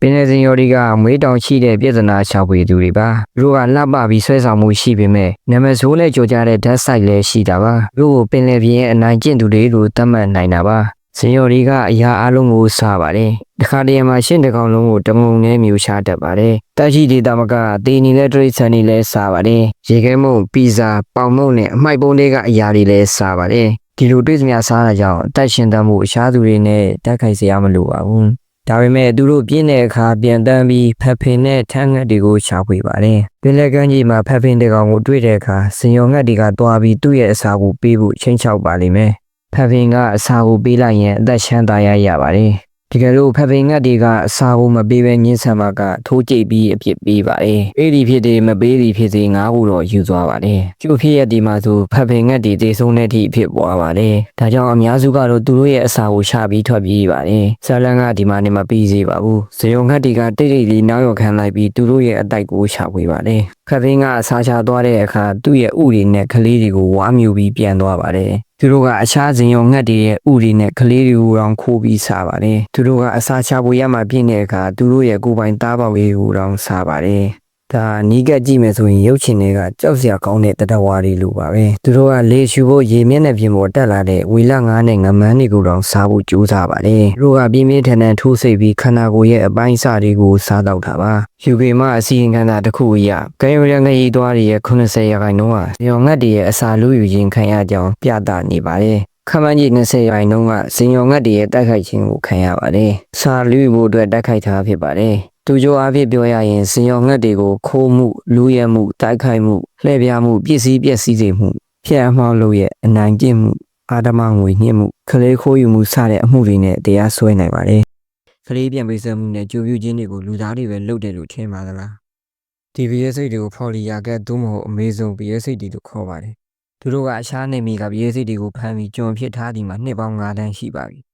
ပင်လယ်စင်ယော်တွေကမွေးတောင်ရှိတဲ့ပြည်စနာရှာဖွေသူတွေပါသူတို့ကလှပပြီးဆွဲဆောင်မှုရှိပေမဲ့နမဆိုးနဲ့ကြိုကြတဲ့ဓာတ်ဆိုင်လည်းရှိတာပါသူတို့ကိုပင်လယ်ပြင်ရဲ့အနိုင်ကျင့်သူတွေလို့သတ်မှတ်နိုင်တာပါစင်ယော်တွေကအရာအလုံးကိုစားပါတယ်တခါတည်းမှာရှင်းတစ်ကောင်လုံးကိုတမုံနဲ့မြူရှာတတ်ပါတယ်တက်ရှိဒေတာမကအသေးနီနဲ့တရိတ်ဆန်နီလည်းစားပါတယ်ရေခဲမုံပီဇာပေါင်မုံနဲ့အမိုက်ပုံးတွေကအရာတွေလည်းစားပါတယ်ဒီလိုတွေးစမြစားတာကြောင့်အသက်ရှင်တတ်မှုအရှားသူတွေနဲ့တက်ခိုက်စရာမလိုပါဘူး ဒါပေမဲ့သူတို့ပြင်းတဲ့အခါပြန်တန်းပြီးဖက်ဖင်နဲ့ထန်းငတ်တွေကိုရှာဖွေပါတယ်။ပင်လယ်ကမ်းခြေမှာဖက်ဖင်တဲ့ကောင်ကိုတွေ့တဲ့အခါစင်ရောငတ်တွေကတွားပြီးသူ့ရဲ့အစာကိုပေးဖို့ချိန်ချောက်ပါလိမ့်မယ်။ဖက်ဖင်ကအစာကိုပေးလိုက်ရင်အသက်ရှမ်းသာရရပါတယ်။ တကယ်လို့ဖက်ဖင်ငတ်တွေကအစာကိုမပေးဘဲညှင်းဆန်မှာကထိုးကြိတ်ပြီးအပြစ်ပေးပါတယ်။ပေးဒီဖြစ်ဒီမပေးဒီဖြစ်စီငါးခုတော့ယူသွားပါတယ်။ကျုပ်ဖြစ်ရဒီမှာဆိုဖက်ဖင်ငတ်တွေတေဆုံးတဲ့အထိဖြစ်ပွားပါတယ်။ဒါကြောင့်အများစုကတော့သူတို့ရဲ့အစာကိုရှာပြီးထွက်ပြေးပါတယ်။ဆာလန်ကဒီမှာနေမပြီးစေပါဘူး။ဇေယုံငတ်တွေကတိတ်တိတ်လေးနောက်ရောက်ခံလိုက်ပြီးသူတို့ရဲ့အတိုက်ကိုရှာဖွေပါတယ်။ဖက်ဖင်ကအစာချသွားတဲ့အခါသူ့ရဲ့ဥတွေနဲ့ကလေးတွေကိုဝါမြူပြီးပြန်သွားပါတယ်။ သူတို့ကအရှားစင်ရုံငတ်တွေရဲ့ဥတွေနဲ့ကလေးတွေကိုတောင်ခိုးပြီးစားပါတယ်။သူတို့ကအစာချဖို့ရမှပြည့်တဲ့အခါသူတို့ရဲ့ကိုယ်ပိုင်သားပေါက်လေးကိုတောင်စားပါတယ်။ ဒါနီးကပ်ကြည့်မယ်ဆိုရင်ရုပ်ရှင်တွေကကြောက်စရာကောင်းတဲ့တတဝါတွေလိုပါပဲသူတို့ကလေရှူဖို့ရေမျက်နှာပြင်ပေါ်တက်လာတဲ့ဝီလငါးနဲ့ငမန်းတွေကိုတောင်စားဖို့ကြိုးစားပါတယ်သူတို့ကပြင်းပြင်းထန်ထန်ထိုးစိတ်ပြီးခန္ဓာကိုယ်ရဲ့အပိုင်းအစတွေကိုစားတော့တာပါယူကေမအစီရင်ခံတာတစ်ခုအရကဲရရငရီသွားတွေရဲ့80ရာခိုင်နှုန်းဟာရောင်ငတ်တွေရဲ့အစာလူယူရင်ခံရကြောင်းပြသနေပါတယ်ခမန်းကြီး20ရိုင်နှုန်းကစင်ရောငတ်တွေရဲ့တိုက်ခိုက်ခြင်းကိုခံရပါတယ်။စာလူမှုအတွက်တိုက်ခိုက်တာဖြစ်ပါတယ်။ သူကြိုအားဖြင့်ပြောရရင်စင်ရောငတ်တွေကိုခိုးမှုလူရဲမှုတိုက်ခိုက်မှုလှည့်ပြားမှုပစ္စည်းပျက်စီးစေမှုဖျက်အမှောက်လို့ရဲ့အနိုင်ကျင့်မှုအာဓမငွေညှစ်မှုခလေးခိုးယူမှုစတဲ့အမှုတွေနဲ့တရားစွဲနိုင်ပါတယ်။ခလေးပြန်ပေးစမှုနဲ့ကြိုပြူခြင်းတွေကိုလူသားတွေပဲလုပ်တယ်လို့ထင်ပါသလား။ TVS တွေကိုဖော်လီယာကသို့မဟုတ်အမေဇုံ BS တွေလို့ခေါ်ပါတယ်။သူတို့ကအရှားနေမီကပရေးစိတ်တွေကိုဖမ်းပြီးကျွန်ဖြစ်ထားဒီမှာနှစ်ပေါင်း9တန်းရှိပါပြီ။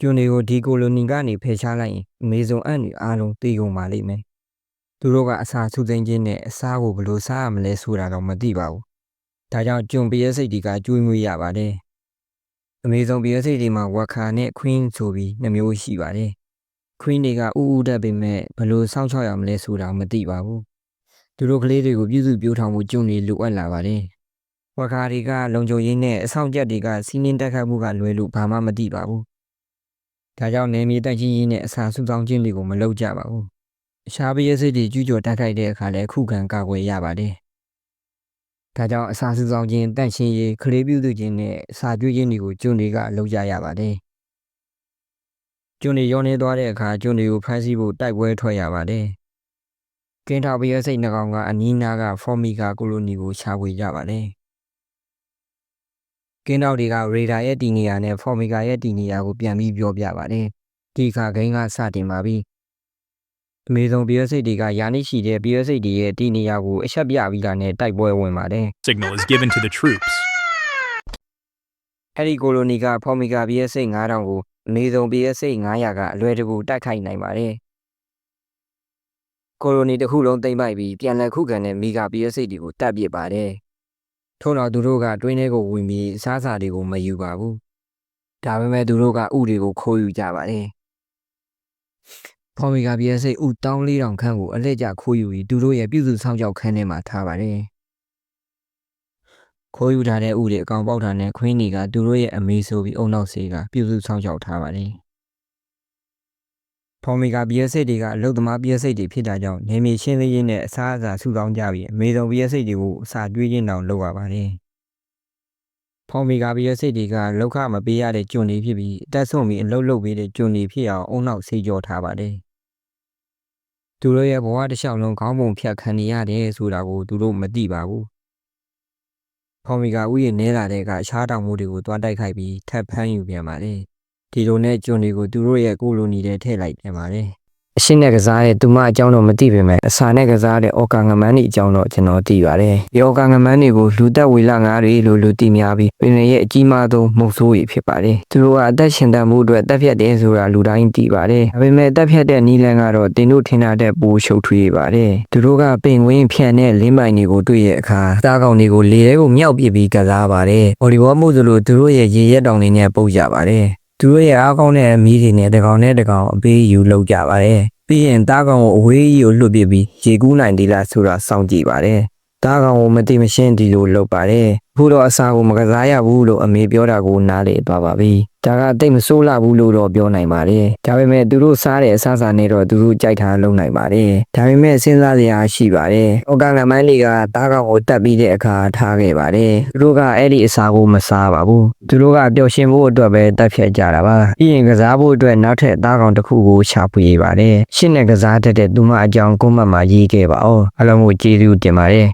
ကျွန်တွေကိုဒီကိုလိုနီကနေဖယ်ရှားလိုက်ရင်အမေဇုံအံ့တွေအားလုံးတည်ကုန်ပါလိမ့်မယ်။သူတို့ကအစာစုသိမ်းခြင်းနဲ့အစာကိုဘယ်လိုစားရမလဲဆိုတာတော့မသိပါဘူး။ဒါကြောင့်ကျွန်ပရေးစိတ်တွေကကျွေးမွေးရပါတယ်။အမေဇုံပရေးစိတ်တွေမှာဝက်ခါနဲ့ queen ဆိုပြီးနှမျိုးရှိပါတယ်။ queen တွေကဥဥတက်ပေမဲ့ဘယ်လိုစောင့်ချရမလဲဆိုတာမသိပါဘူး။သူတို့ကလေးတွေကိုပြုစုပြောင်းထောင်မှုကျွန်းတွေလိုအပ်လာပါတယ်။ဝက်ခါတွေကလုံခြုံရေးနဲ့အဆောင်ကြက်တွေကစီးနင်းတက်ခတ်မှုကလွယ်လို့ဘာမှမသိပါဘူး။ ဒါကြောင့်နေမြေတိုက်ကြီးကြီးနဲ့အစာစုဆောင်းခြင်းတွေကိုမလုပ်ကြပါဘူး။အရှားပရိစိတ်တွေကျူးကျော်တက်ခိုက်တဲ့အခါလည်းခုခံကာကွယ်ရပါတယ်။ဒါကြောင့်အစာစုဆောင်းခြင်းတန့်ရှင်းရေးခလေးပြုစုခြင်းနဲ့အစာကျွေးခြင်းတွေကိုကျွန်းတွေကလုပ်ကြရပါတယ်။ကျွန်းတွေရောနေသွားတဲ့အခါကျွန်းတွေကိုဖမ်းဆီးဖို့တိုက်ပွဲထွက်ရပါတယ်။ကင်းထောက်ပရိစိတ်နှကောင်ကအနီးနားကဖော်မီကာကိုလိုနီကိုရှာဖွေကြပါတယ်။ ကင်းတော့တွေကရေဒါရဲ့တီနေယာနဲ့ဖော်မီကာရဲ့တီနေယာကိုပြန်ပြီးပြောပြပါတယ်။ဒီခါဂိမ်းကစတင်ပါပြီ။အမေဇုံပီယစိတ်တွေကယာနိရှိတဲ့ပီယစိတ်တွေရဲ့တီနေယာကိုအချက်ပြပြီးတာနဲ့တိုက်ပွဲဝင်ပါတယ် Signal is given to the troops. ။အဲဒီကိုလိုနီကဖော်မီကာပီယစိတ်9000ကိုအမေဇုံပီယစိတ်900ကအလွယ်တကူတိုက်ခိုက်နိုင်ပါတယ်။ကိုလိုနီတစ်ခုလုံးသိမ့်ပိုက်ပြီးပြန်လည်ခုခံတဲ့မီဂါပီယစိတ်တွေကိုတပ်ပစ်ပါတယ်။ ထို့နောက်သူတို့ကတွင်းထဲကိုဝင်ပြီးစားစာတွေကိုမယူပါဘူး။ဒါပေမဲ့သူတို့ကဥတွေကိုခိုးယူကြပါတယ်။ဖော်မီကပြည့်စိတ်ဥ14000ခန့်ကိုအလက်ကျခိုးယူပြီးသူတို့ရဲ့ပြုစုဆောင်ကြောက်ခန်းထဲမှာထားပါတယ်။ခိုးယူထားတဲ့ဥတွေအကောင်ပေါက်တာနဲ့ခွင်းတွေကသူတို့ရဲ့အမေဆိုပြီးအုံနောက်ဆေးကပြုစုဆောင်ကြောက်ထားပါတယ်။ ဖော်မီကပြည့်စိတ်တွေကအလုတ်သမားပြည့်စိတ်တွေဖြစ်တာကြောင့်နေမြေရှင်းလင်းရင်းနဲ့အစားအစာစုဆောင်းကြပြီးအမေဆုံးပြည့်စိတ်တွေကိုအစာတွေးခြင်းတောင်လုပ်ရပါတယ်။ဖော်မီကာပီရဲ့စိတ်တွေကလောက်ခမပေးရတဲ့ကျွန်တွေဖြစ်ပြီးအတက်ဆုံးပြီးအလုတ်လုတ်ပေးတဲ့ကျွန်တွေဖြစ်အောင်အုံနောက်ဆေးကြောထားပါတယ်။သူတို့ရဲ့ဘဝတစ်လျှောက်လုံးခေါင်းပုံဖြတ်ခံနေရတယ်ဆိုတာကိုသူတို့မသိပါဘူး။ဖော်မီကာဥယျာဉ်နဲလာတဲ့ကရှားတောင်မှုတွေကိုတွားတိုက်ခိုက်ပြီးထပ်ဖမ်းယူပြန်ပါတယ်။ ဒီလိုနဲ့ကျွန်တွေကိုသူတို့ရဲ့ကိုလိုနီထဲထည့်လိုက်ပြန်ပါတယ်။အရှင်းနဲ့ကစားတဲ့သူမအကြောင်းတော့မသိပေမဲ့အစာနဲ့ကစားတဲ့အော်ကာငမန်းတွေအကြောင်းတော့ကျွန်တော်သိပါတယ်။ဒီအော်ကာငမန်းတွေကိုလူသက်ဝေလငါးတွေလို့လူသိများပြီးပင်လယ်ရဲ့အကြီးမားဆုံးမုတ်ဆိုးတွေဖြစ်ပါတယ်။သူတို့ကအသက်ရှင်တန်မှုအတွက်တက်ဖြတ်တယ်ဆိုတာလူတိုင်းသိပါတယ်။ဒါပေမဲ့တက်ဖြတ်တဲ့နီလန်ကတော့တင်တို့ထင်တာတဲ့ပိုရှုပ်ထွေးပါတယ်။သူတို့ကပင်ဝင်းဖြန်တဲ့လင်းပိုင်တွေကိုတွေ့ရအခါသားကောင်တွေကိုလေထဲကိုမြောက်ပစ်ပြီးကစားပါတယ်။ဗော်လီဘောမှုဆိုလို့သူတို့ရဲ့ရေရက်တောင်တွေနဲ့ပုတ်ကြပါတယ်။ သူတို့ရဲ့အားကောင်းတဲ့အမီးတွေနဲ့တကောင်နဲ့တကောင်အပေးယူလုပ်ကြပါတယ်ပြီးရင်တားကောင်ကိုအဝေးကြီးကိုလွတ်ပစ်ပြီးရေကူးနိုင်သေးလားဆိုတာစောင့်ကြည့်ပါတယ်တားကောင်ကိုမသိမရှင်းဒီလိုလုပ်ပါတယ် အခုတော့အစာကိုမကစားရဘူးလို့အမေပြောတာကိုနားလေသွားပါပြီဒါကတိတ်မဆိုးလာဘူးလို့တော့ပြောနိုင်ပါတယ်ဒါပေမဲ့သူတို့စားတဲ့အစားအစာနဲ့တော့သူတို့ကြိုက်တာလုပ်နိုင်ပါတယ်ဒါပေမဲ့စဉ်းစားစရာရှိပါတယ်ဩကာလမိုင်းလေးကတားကောင်ကိုတတ်ပြီးတဲ့အခါထားခဲ့ပါတယ်သူတို့ကအဲ့ဒီအစာကိုမစားပါဘူးသူတို့ကပျော်ရွှင်ဖို့အတွက်ပဲတက်ဖြတ်ကြတာပါပြီးရင်ကစားဖို့အတွက်နောက်ထပ်တားကောင်တစ်ခုကိုရှာဖွေပါတယ်ရှင်းတဲ့ကစားတတ်တဲ့သူမအကြောင်းကွန်မတ်မှာရေးခဲ့ပါဦးအလုံးကိုကျေးဇူးတင်ပါတယ်